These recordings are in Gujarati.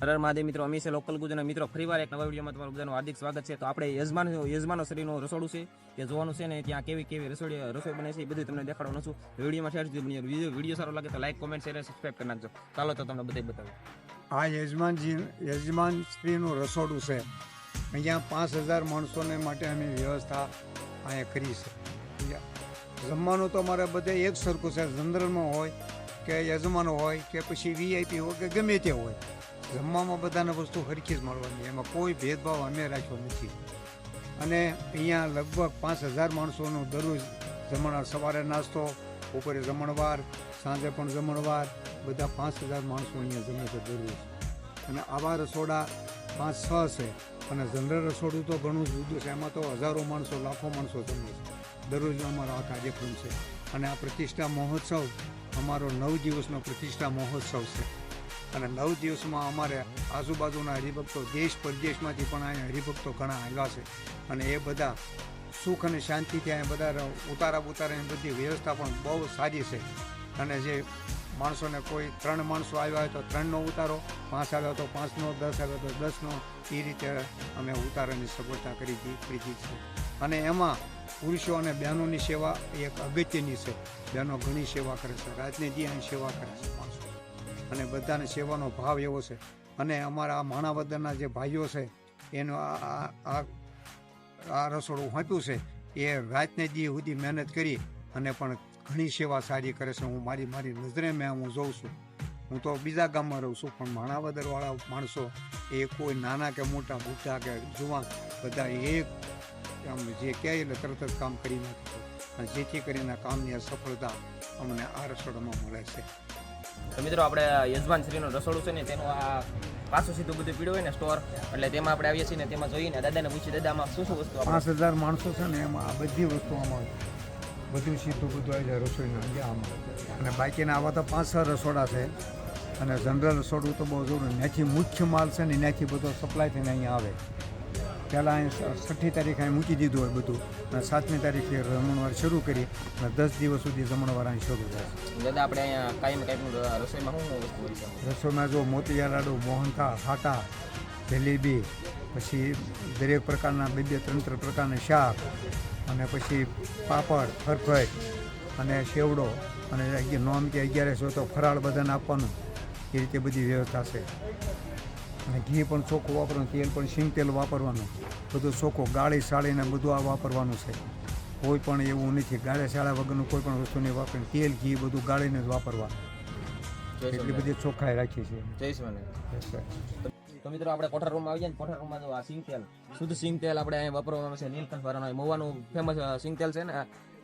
હર હર મહાદેવ મિત્રો, અમે છે લોકલ ગુજરાત મિત્રો. ફરીવાર એક નવા વિડીયોમાં તમારું બધાનું હાર્દિક સ્વાગત છે. તો આપણે યજમાન યજમાનો શરીરનું રસોડું છે તે જોવાનું છે ને, ત્યાં કેવી કેવી રસોડી, રસોઈ બને છે એ બધું તમને દેખાડવાનું છું. વિડીયોમાં શેર સુધી વીડિયો સારો લાગે તો લાઈક કોમેન્ટ શેર સબસ્ક્રાઈબ કરી નાખજો. ચાલો તો તમને બધે બતાવું. આ યજમાનજી, યજમાન શ્રીનું રસોડું છે. અહીંયા પાંચ હજાર માણસોને માટે અમે વ્યવસ્થા અહીંયા કરી છે. જમવાનું તો અમારે બધે એક સરખું છે. જનરલમાં હોય કે યજમાનો હોય કે પછી વીઆઈપી હોય કે ગમે તે હોય. જમવામાં બધાને વસ્તુ હરખી જ મળવાની. એમાં કોઈ ભેદભાવ અમે રાખ્યો નથી. અને અહીંયા લગભગ પાંચ હજાર માણસોનું દરરોજ જમણવાર સવારે નાસ્તો, બપોરે જમણવાર, સાંજે પણ જમણવાર. બધા પાંચ હજાર માણસો અહીંયા જમે છે દરરોજ. અને આવા રસોડા પાંચ છ છે અને જનરલ રસોડું તો ઘણું જુદું છે. એમાં તો હજારો માણસો, લાખો માણસો જમે છે. દરરોજ અમારો આ કાર્યક્રમ છે. અને આ પ્રતિષ્ઠા મહોત્સવ અમારો નવ દિવસનો પ્રતિષ્ઠા મહોત્સવ છે. અને નવ દિવસમાં અમારે આજુબાજુના હરિભક્તો, દેશ પરદેશમાંથી પણ અહીંયા હરિભક્તો ઘણા આવ્યા છે. અને એ બધા સુખ અને શાંતિથી અહીંયા બધા ઉતારા ઉતારાની બધી વ્યવસ્થા પણ બહુ સારી છે. અને જે માણસોને કોઈ ત્રણ માણસો આવ્યા હોય તો ત્રણનો ઉતારો, પાંચ આવ્યો તો પાંચનો દસ આવ્યો તો દસનો એ રીતે અમે ઉતારાની સગવડતા કરી દીધી છે. અને એમાં પુરુષો અને બહેનોની સેવા એક અગત્યની છે. બહેનો ઘણી સેવા કરે છે. રાતને દી અહીં સેવા કરે છે માણસો. અને બધાને સેવાનો ભાવ એવો છે. અને અમારા માણાવદરના જે ભાઈઓ છે, એનો આ- આ રસોડું આપ્યું છે, એ રાતને દી સુધી મહેનત કરી અને પણ ઘણી સેવા સારી કરે છે. હું મારી મારી નજરે મેં હું જોઉં છું. હું તો બીજા ગામમાં રહું છું, પણ માણાવદરવાળા માણસો એ કોઈ નાના કે મોટા મોટા કે જુવાન, બધા એક આમ જે કહે એટલે તરત જ કામ કરી નાખે છે. અને જેથી કરીને કામની સફળતા અમને આ રસોડામાં મળે છે. તો મિત્રો આપણે યજમાન શ્રીનું રસોડું છે ને, તેનું આ પાછું સીધું બધું પીડ્યું હોય ને સ્ટોર એટલે તેમાં આપણે આવીએ છીએ ને, તેમાં જોઈને દાદાને પૂછી દાદામાં શું શું વસ્તુ પાંચ હજાર માણસો છે ને, એમાં આ બધી વસ્તુ આમાં બધું સીધું બધું આવી જાય રસોઈના અંગે આમાં. અને બાકીના આવા તો પાંચ છ રસોડા છે. અને જનરલ રસોડું તો બહુ જરૂર ત્યાંથી મુખ્ય માલ છે ને ત્યાંથી બધો સપ્લાય થઈને અહીંયા આવે. પહેલાં અહીં છઠ્ઠી તારીખે અહીં મૂકી દીધું હોય બધું. અને સાતમી તારીખે જમણવાર શરૂ કરી અને દસ દિવસ સુધી જમણવાર અહીં શરૂ થાય દાદા આપણે અહીંયા કાયમ રસોઈમાં શું શું વસ્તુ રસોઈમાં જો મોતિયા લાડુ મોહનથાળ હાટા જલેબી પછી દરેક પ્રકારના બે બે ત્રણ ત્રણ પ્રકારના શાક અને પછી પાપડ ફરફટ અને સેવડો અને નોમ કે અગિયારસો તો ફરાળ બધાને આપવાનું. એ રીતે બધી વ્યવસ્થા છે. અને ઘી પણ ચોખ્ખું વાપરવાનું તેલ પણ સિંગ તેલ વાપરવાનું. બધું ચોખ્ખું ગાળી સાળીને બધું આ વાપરવાનું છે. કોઈ પણ એવું નથી ગાળે સાળા વગરનું કોઈ પણ વસ્તુ નહીં વાપરે. તેલ ઘી બધું ગાળીને જ વાપરવા એટલી બધી ચોખ્ખાઈ રાખી છે. તો મિત્રો આપણે કોઠાર રૂમમાં આવી જાય ને કોઠાર રૂમમાં જો આ સિંગ તેલ શુદ્ધ સિંગ તેલ આપણે અહીંયા વાપરવામાં આવે છે. નીલકંઠ વાળાનો મોવાનું ફેમસ સિંગ તેલ છે ને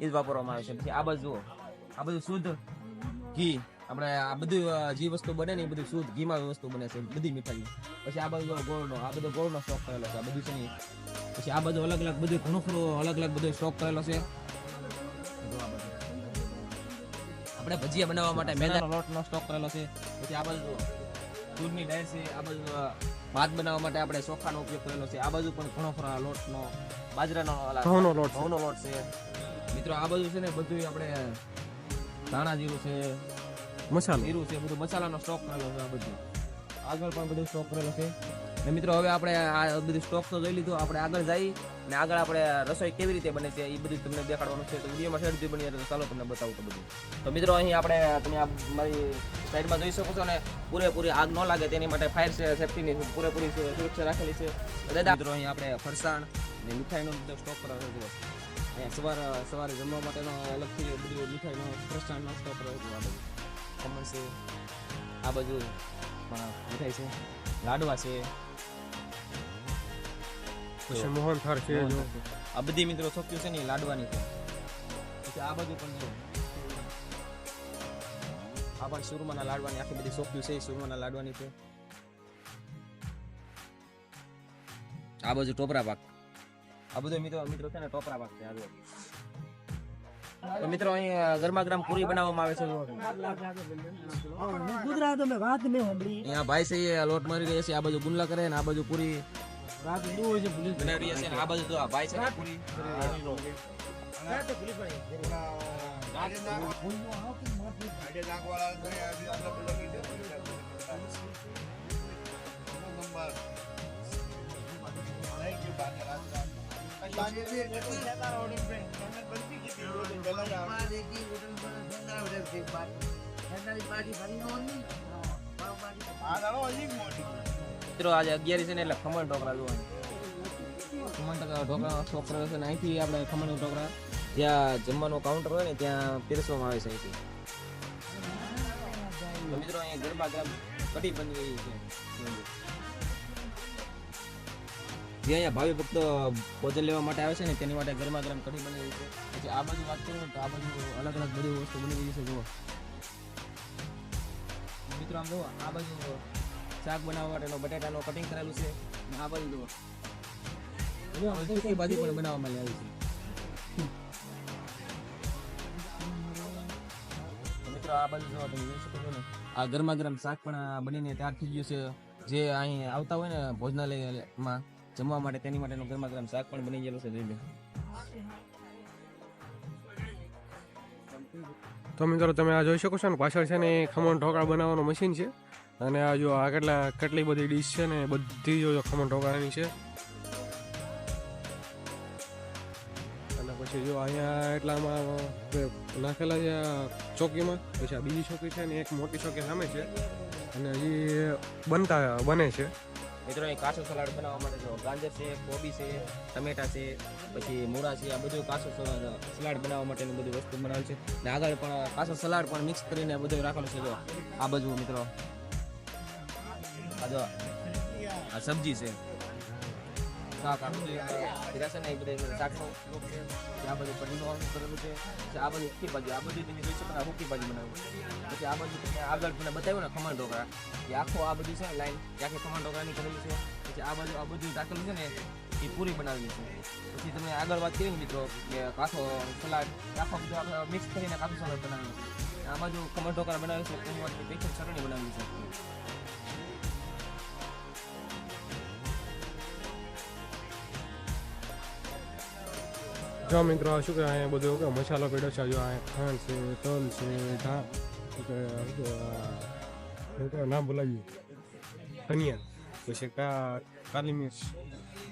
એ જ વાપરવામાં આવે છે. પછી આ બાજુ જુઓ. આ બધું શુદ્ધ ઘી. આપણે આ બધું જે વસ્તુ બને ને એ બધું શુદ્ધ ઘીમાં વસ્તુ બને છે બધી મીઠાઈ પછી આ બાજુ જુઓ ગોળનો આ બધો ગોળનો સ્ટોક કરેલો છે આ બધું છે ને પછી આ બધું અલગ અલગ બધું ઘણું ખરું અલગ અલગ બધું સ્ટોક કરેલો છે. બધું. આપણે ભજીયા બનાવવા માટે મેદાનો લોટનો સ્ટોક કરેલો છે. પછી આ બાજુ દૂધની ડાય છે આ બાજુ ભાત બનાવવા માટે આપણે ચોખાનો ઉપયોગ કરેલો છે. આ બાજુ પણ ઘણો ખરો લોટનો બાજરાનો ઘઉંનો લોટ છે. ઘઉંનો લોટ છે. મિત્રો આ બાજુ છે ને બધું આપણે ધાણા જીરું છે મસાલો. જીરું છે બધું મસાલાનો સ્ટોક કરેલો છે આ બધું. આગળ પણ બધું સ્ટોક કરેલો છે. ને મિત્રો હવે આપણે આ બધું સ્ટોક તો જોઈ લીધું આપણે આગળ જઈ ને આગળ આપણે રસોઈ કેવી રીતે બને છે એ બધું તમને દેખાડવાનું છે. તો વિડીયોમાં શેર બની તો ચાલો તમને બતાવું તો બધું. તો મિત્રો અહીં આપણે તમે આ મારી સાઈડમાં જોઈ શકો છો ને પૂરેપૂરી આગ ન લાગે તેની માટે ફાયર સેફ્ટીની પૂરેપૂરી સુરક્ષા રાખેલી છે. દાદા મિત્રો અહીં આપણે ફરસાણ ને મીઠાઈનો બધો સ્ટોક કરેલો છે. સવાર સવારે જમવા માટેનો અલગથી બધું મીઠાઈનો ફરસાણનો સ્ટોક કરેલો છે આ બધું. ખમણ છે. આ બાજુ પણ મીઠાઈ છે. લાડવા છે. પછી મોહન થાળ છે આ બધી મિત્રો છોકરીઓ છે ને લાડવાની છે. પછી આ બાજુ પણ છે. આ પણ સુરમાના લાડવાની આખી બધી છોકરીઓ છે સુરમાના લાડવાની છે. આ બાજુ ટોપરા પાક. આ બધું મિત્રો મિત્રો છે ને ટોપરા પાક છે આ જો. તો મિત્રો ગરમા ગરમ પૂરી બનાવવામાં આવે છે ગુજરાત અમે વાત નહીં સાંભળી. અહીંયા ભાઈ છે એ લોટ મારી રહ્યા છે આ બાજુ ગુલ્લા કરે ને આ બાજુ પૂરી. રાત બહુ હોય છે પોલીસ બનાવી રહ્યા છે આ બાજુ તો આ ભાઈ છે પૂરી. નંબર મિત્રો, આજે અગિયારી છે ને એટલે ખમણ ઢોકળા જોવાની. ખમણ ઢોકળા ઢોકળા શોપ કરે છે ને, અહીંથી આપણે ખમણ ઢોકળા. જ્યાં જમવાનું કાઉન્ટર હોય ને, ત્યાં પીરસવામાં આવે છે અહીંથી. મિત્રો, અહીંયા ગરબા ગ્રામ કઢી બની રહી છે. જે અહીંયા ભાવિ ભક્તો ભોજન લેવા માટે આવે છે ને, તેની માટે ગરમા ગરમ કઢી બની રહી છે. પછી આ બાજુ વાત કરું ને, તો આ બાજુ અલગ અલગ બધી વસ્તુ બની રહી છે, જુઓ. મિત્રો, આમ જુઓ, આ બાજુ શાક બનાવવા માટેનો બટાટાનો કટિંગ કરેલું છે. અને આ બાજુ જુઓ. બાજુ પણ બનાવવામાં આવી છે. મિત્રો, આ બાજુ જોવા ને. આ ગરમા ગરમ શાક પણ બનીને તૈયાર થઈ ગયું છે. જે અહીં આવતા હોય ને ભોજનાલયમાં જમવા માટે તેની માટેનું ગરમા ગરમ શાક પણ બની ગયેલું છે, જોઈ તો મિત્રો, તમે આ જોઈ શકો છો ને, પાછળ છે ને એ ખમણ ઢોકળા બનાવવાનું મશીન છે. અને આ જો આ કેટલા, કેટલી બધી ડીશ છે ને બધી જો ખમણ ઢોકળાની છે. અને પછી જો અહીંયા એટલામાં નાખેલા છે ચોકીમાં, પછી આ બીજી ચોકી છે ને, એક મોટી ચોકી સામે છે. અને હજી બનતા, બને છે. મિત્રો, અહીં કાચો સલાડ બનાવવા માટે જો ગાજર છે, કોબી છે, ટમેટા છે, પછી મૂળા છે, આ બધું કાચો સલાડ બનાવવા માટેનું બધું વસ્તુ બનાવેલ છે. ને આગળ પણ કાચો સલાડ પણ મિક્સ કરીને બધું રાખેલું છે જો. આ બાજુ મિત્રો, આ જો, આ સબ્જી છે. શાક આ બધું કીધા છે ને, એ બધા શાકનો છે આ બધું પનીરનું કરેલું છે આ બધું હુક્કી ભાજી, આ બધું તમે જોઈ શકો આ હુક્કી ભાજી બનાવ્યું પછી આ બધું તમને આગળ મને બતાવ્યું ને, ખમણ ઢોકળા એ આખો આ બધું છે ને, લાઈન ત્યાંથી ખમણ ઢોકળાની કરેલી છે પછી આ બાજુ, આ બધું રાખેલું છે ને, એ પૂરી બનાવેલી છે. પછી તમે આગળ વાત કરી ને, મિત્રો, કે કાઠો સલાડ આખો બધું આપણે મિક્સ કરીને કાઠું સલાડ બનાવેલું છે. આ બાજુ ખમણ ઢોકળા બનાવ્યું છે, એની વાત પેકેટ ચટણી બનાવેલી છે. જો મિત્રો આ શું કહેવાય બધું કે મસાલો પીડો છે, જો અહીંયા ખાંડ છે, તલ છે આ નામ બોલાવીએ ધનિયા, પછી કા, કાલી મિર્ચ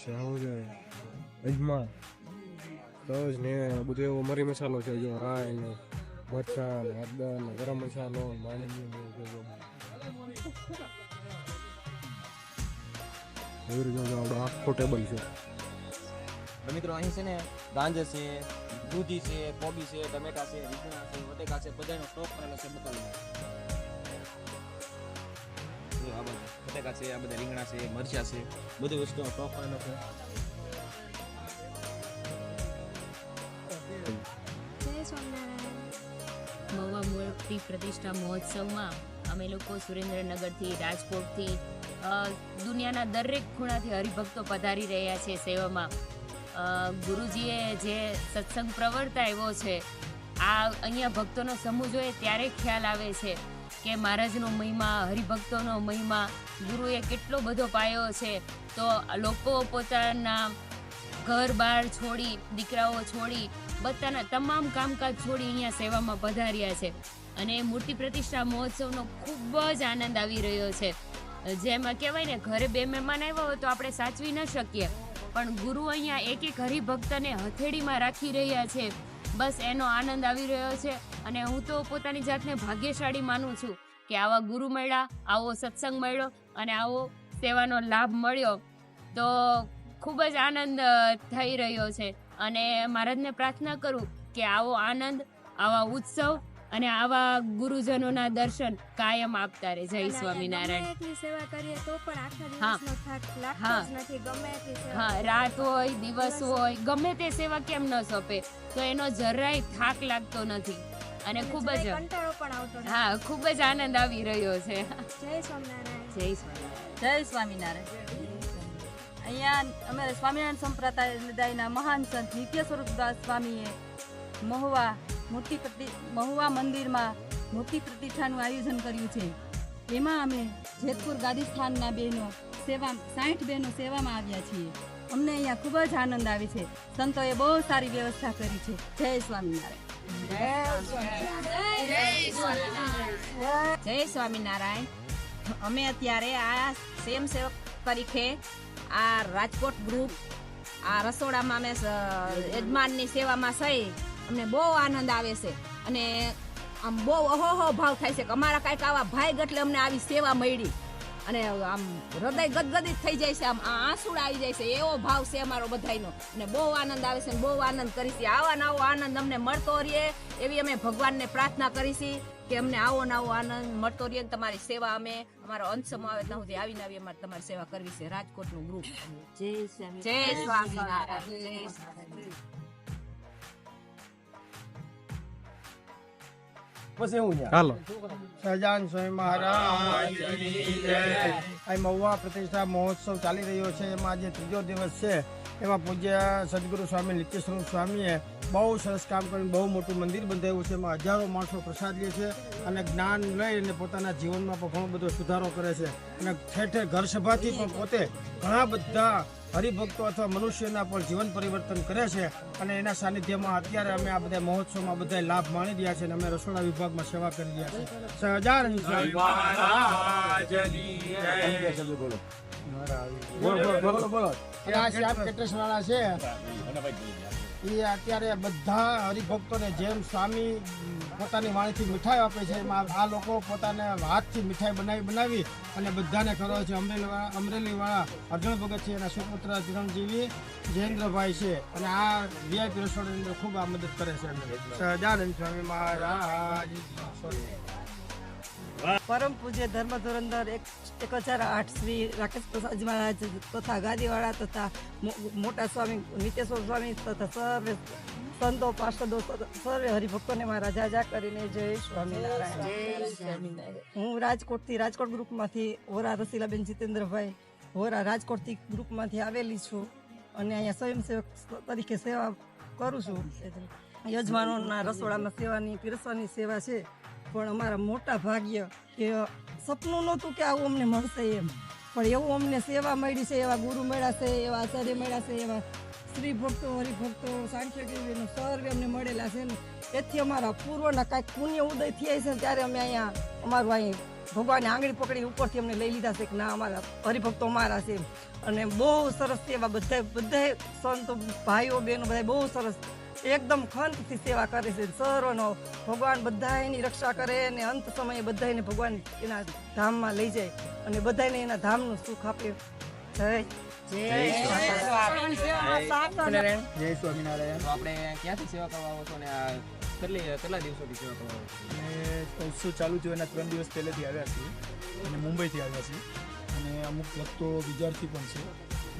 છે આવું છે, અજમા તજ ને બધું એવો મરી મસાલો છે, જો રાઈ ને મરચાં ને હળદર ને ગરમ મસાલો, માંડવી. એવી રીતે આખો ટેબલ છે તો મિત્રો, અહીં છે ને ગાંજર છે, દૂધી છે, કોબી છે, ટમેટા છે, રીંગણા છે, વટેકા છે, બધાનો સ્ટોક કરેલો છે બતાવેલો આ બધા બટેકા છે, આ બધા રીંગણા છે, મરચા છે, બધી વસ્તુનો સ્ટોક કરેલો છે પ્રતિષ્ઠા મહોત્સવમાં અમે લોકો સુરેન્દ્રનગરથી, રાજકોટથી દુનિયાના દરેક ખૂણાથી હરિભક્તો પધારી રહ્યા છે સેવામાં. ગુરુજીએ જે સત્સંગ પ્રવર્તાવ્યો છે, આ અહીંયા ભક્તોનો સમૂહ જોઈએ ત્યારે ખ્યાલ આવે છે કે મહારાજનો મહિમા, હરિભક્તોનો મહિમા, ગુરુએ કેટલો બધો પાયો છે. તો લોકો પોતાના ઘર બહાર છોડી, દીકરાઓ છોડી, બધાના તમામ કામકાજ છોડી અહીંયા સેવામાં પધાર્યા છે. અને મૂર્તિ પ્રતિષ્ઠા મહોત્સવનો ખૂબ જ આનંદ આવી રહ્યો છે. જેમાં કહેવાય ને, ઘરે બે મહેમાન આવ્યા હોય તો આપણે સાચવી ન શકીએ. પણ ગુરુ અહીંયા એક એક હરિભક્તને હથેળીમાં રાખી રહ્યા છે. બસ એનો આનંદ આવી રહ્યો છે અને હું તો પોતાની જાતને ભાગ્યશાળી માનું છું કે આવા ગુરુ મળ્યા, આવો સત્સંગ મળ્યો અને આવો સેવાનો લાભ મળ્યો. તો ખૂબ જ આનંદ થઈ રહ્યો છે. અને મહારાજને પ્રાર્થના કરું કે આવો આનંદ, આવા ઉત્સવ અને આવા ગુરુજનોના દર્શન કાયમ આપતા રહે જય સ્વામિનારાયણ. એટલી સેવા કરીએ તો પણ આખા હા. દિવસનો થાક લાગતો નથી ગમે એટલી હા રાત હોય દિવસ હોય ગમે તે સેવા કેમ ન સોંપે તો એનો જરાય થાક લાગતો નથી. અને ખૂબ જ કંટાળો પણ આવતો હા ખૂબ જ આનંદ આવી રહ્યો છે. જય સ્વામિનારાયણ. જય સ્વામિનારાયણ. જય સ્વામિનારાયણ. અહીંયા અમે સ્વામિનારાયણ સંપ્રદાયના મહાન સંત નિત્ય સ્વરૂપદાસ સ્વામીએ મહુવા મૂર્તિ મહુવા મંદિરમાં મૂર્તિ પ્રતિષ્ઠાનું આયોજન કર્યું છે. એમાં અમે જેતપુર ગાદીસ્થાનના બહેનો સેવા સાઠ બહેનો સેવામાં આવ્યા છીએ. અમને અહીંયા ખૂબ જ આનંદ આવે છે. સંતોએ બહુ સારી વ્યવસ્થા કરી છે. જય સ્વામિનારાયણ. જય સ્વામિનારાયણ. અમે અત્યારે આ સેમ સેવક તરીકે આ રાજકોટ ગ્રુપ આ રસોડામાં અમે યજમાનની સેવામાં સહી અમને બહુ આનંદ આવે છે. અને આમ બહુ અહોહો ભાવ થાય છે કે અમારા કાંઈક આવા ભાઈ એટલે અમને આવી સેવા મળી. અને આમ હૃદય ગદગદિત થઈ જાય છે આમ આ આંસુડા આવી જાય છે એવો ભાવ છે અમારો બધાયનો. અને બહુ આનંદ આવે છે બહુ આનંદ કરીશી આવા નવો આનંદ અમને મળતો રહે એવી અમે ભગવાનને પ્રાર્થના કરીશી કે અમને આવો નવો આનંદ મળતો રહે અને તમારી સેવા અમે અમારો અંત સમય આવે ત્યાં સુધી આવીને આવી અમારે તમારી સેવા કરવી છે. રાજકોટનું ગ્રુપ જય સ્વામી જય સ્વામિનારાયણ. પછી હું હાલો. સહજાન સ્વામી મહારાજ આ મહુવા પ્રતિષ્ઠા મહોત્સવ ચાલી રહ્યો છે. એમાં આજે ત્રીજો દિવસ છે. એમાં પૂજ્ય સદગુરુ સ્વામી નિત્યસ્વરૂપ સ્વામીએ બહુ સરસ કામ કરીને બહુ મોટું મંદિર બંધાવ્યું છે, એમાં હજારો માણસો પ્રસાદ લે છે અને જ્ઞાન લઈને પોતાના જીવનમાં પણ ઘણો બધો સુધારો કરે છે. અને ઠેર ઘર સભાથી પણ પોતે ઘણા બધા હરિભક્તો અથવા મનુષ્યના પણ જીવન પરિવર્તન કરે છે અને એના સાનિધ્યમાં અત્યારે અમે આ બધા મહોત્સવમાં બધા લાભ માણી રહ્યા છે અને અમે રસોડા વિભાગમાં સેવા કરી રહ્યા છીએ. હજાર બોલો બોલો એ આ શ્યામ કેટરસ વાળા છે. એ અત્યારે બધા હરિભક્તોને જેમ સ્વામી પોતાની વાણીથી મીઠાઈ આપે છે એમાં આ લોકો પોતાને હાથથી મીઠાઈ બનાવી બનાવી અને બધાને ખરો છે. અમરેલીવાળા અમરેલીવાળા અર્જુન ભગત છે એના સુપુત્ર ચિરંજીવી જયેન્દ્રભાઈ છે અને આ વીઆઈપી રેસ્ટોરન્ટની અંદર ખૂબ આ મદદ કરે છે સહજાનંદ સ્વામી મહારાજ. પરમ પૂજ્ય ધર્મ ધોરંદર એક એક હજાર આઠ શ્રી રાકેશ પ્રસાદજી મહારાજ તથા ગાદીવાળા તથા મોટા સ્વામી નિત્યેશ્વર સ્વામી તથા સર્વે સંતો પાર્ષદો સર્વે હરિભક્તોને મારા જાજા કરીને જય સ્વામિનારાયણ. હું રાજકોટથી રાજકોટ ગ્રુપમાંથી હોરા રસીલાબેન જીતેન્દ્રભાઈ હોરા રાજકોટથી ગ્રુપમાંથી આવેલી છું અને અહીંયા સ્વયંસેવક તરીકે સેવા કરું છું. યજમાનોના રસોડામાં સેવાની પીરસવાની સેવા છે. પણ અમારા મોટા ભાગ્ય કે સપનું નહોતું કે આવું અમને મળશે એમ. પણ એવું અમને સેવા મળી છે, એવા ગુરુ મળ્યા છે, એવા આચાર્ય મળ્યા છે, એવા શ્રી ભક્તો, હરિભક્તો, સાંખ્ય કેવીનો સર્વે અમને મળેલા છે ને. એથી અમારા પૂર્વના કાંઈક પુણ્ય ઉદય થયા છે ત્યારે અમે અહીંયા અમારું અહીં ભગવાનની આંગળી પકડી ઉપરથી અમને લઈ લીધા છે કે ના, અમારા હરિભક્તો અમારા છે અને બહુ સરસ એવા બધા બધા સંતો, ભાઈઓ, બહેનો બધા બહુ સરસ એકદમ ખંતથી સેવા કરે છે. સર્વનો ભગવાન બધાની રક્ષા કરે અને અંત સમયે બધાને ભગવાન એના ધામમાં લઈ જાય અને બધાને એના ધામનું સુખ આપે. જય જય સ્વામિનારાયણ. આપણે ક્યાંથી સેવા કરવા આવો છો અને આ કેટલી કેટલા દિવસોથી સેવા કરવા આવો છો? અને ચાલુ થયો એના ત્રણ દિવસ પહેલેથી આવ્યા છીએ અને મુંબઈથી આવ્યા છીએ. અને અમુક ભક્તો વિદ્યાર્થી પણ છે.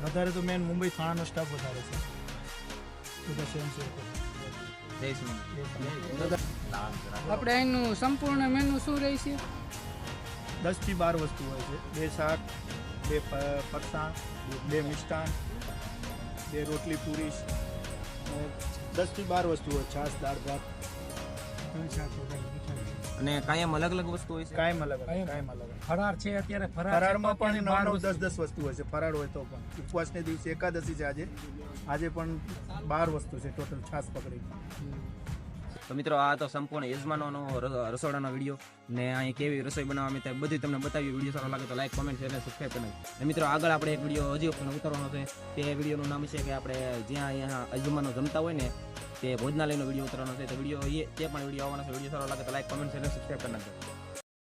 વધારે તો મેન મુંબઈ થાણાનો સ્ટાફ વધારે છે. આપણે અહીંનું સંપૂર્ણ મેનુ શું રહેશે દસથી બાર વસ્તુ હોય છે. બે શાક બે ફરસાણ બે મિષ્ટાન બે રોટલી પૂરી દસથી બાર વસ્તુ હોય છાશ દાળ ભાત. અને કાયમ અલગ અલગ વસ્તુ હોય છે? કાયમ અલગ કાયમ. અલગ. ફરાર છે અત્યારે ફરાળમાં પણ નવ નવ દસ દસ વસ્તુ હોય છે ફરાળ હોય તો પણ. ઉપવાસને દિવસે એકાદશી છે આજે. આજે પણ બાર વસ્તુ છે ટોટલ છાસ પકડી. તો મિત્રો, આ તો સંપૂર્ણ યજમાનોનો રસોડાનો વીડિયો ને અહીં કેવી રસોઈ બનાવવામાં ત્યાં બધી તમને બતાવી. વીડિયો સારો લાગે તો લાઈક કોમેન્ટ શેર અને સબસ્ક્રાઈબ કરી. અને મિત્રો, આગળ આપણે એક વીડિયો હજી પણ ઉતારવાનો છે. તે વિડીયોનું નામ છે કે આપણે જ્યાં અહીંયા યજમાનો જમતા હોય ને, તે ભોજનાલયનો વીડિયો ઉતારવાનો છે. તો વીડિયો એ તે પણ વીડિયો આવવાનો છે. વીડિયો સારો લાગે તો લાઈક કોમેન્ટ શેર અને સબસ્ક્રાઈબ કરી નાખજો.